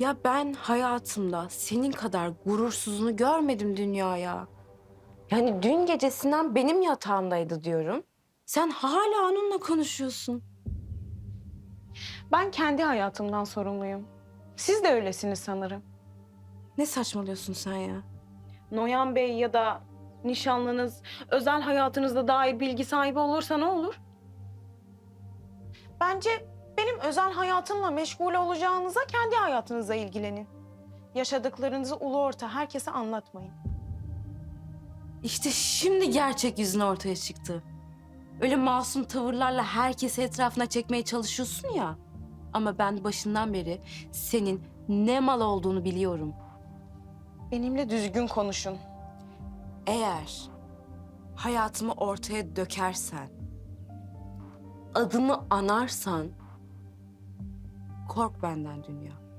Ya ben hayatımda senin kadar gurursuzunu görmedim dünyaya. Yani dün gece Sinan benim yatağımdaydı diyorum. Sen hala onunla konuşuyorsun. Ben kendi hayatımdan sorumluyum. Siz de öylesiniz sanırım. Ne saçmalıyorsun sen ya? Noyan Bey ya da nişanlınız özel hayatınızda dair bilgi sahibi olursa ne olur? Bence benim özel hayatımla meşgul olacağınıza kendi hayatınızla ilgilenin. Yaşadıklarınızı ulu orta herkese anlatmayın. İşte şimdi gerçek yüzün ortaya çıktı. Öyle masum tavırlarla herkesi etrafına çekmeye çalışıyorsun ya. Ama ben başından beri senin ne mal olduğunu biliyorum. Benimle düzgün konuşun. Eğer hayatımı ortaya dökersen, adımı anarsan kork benden dünya.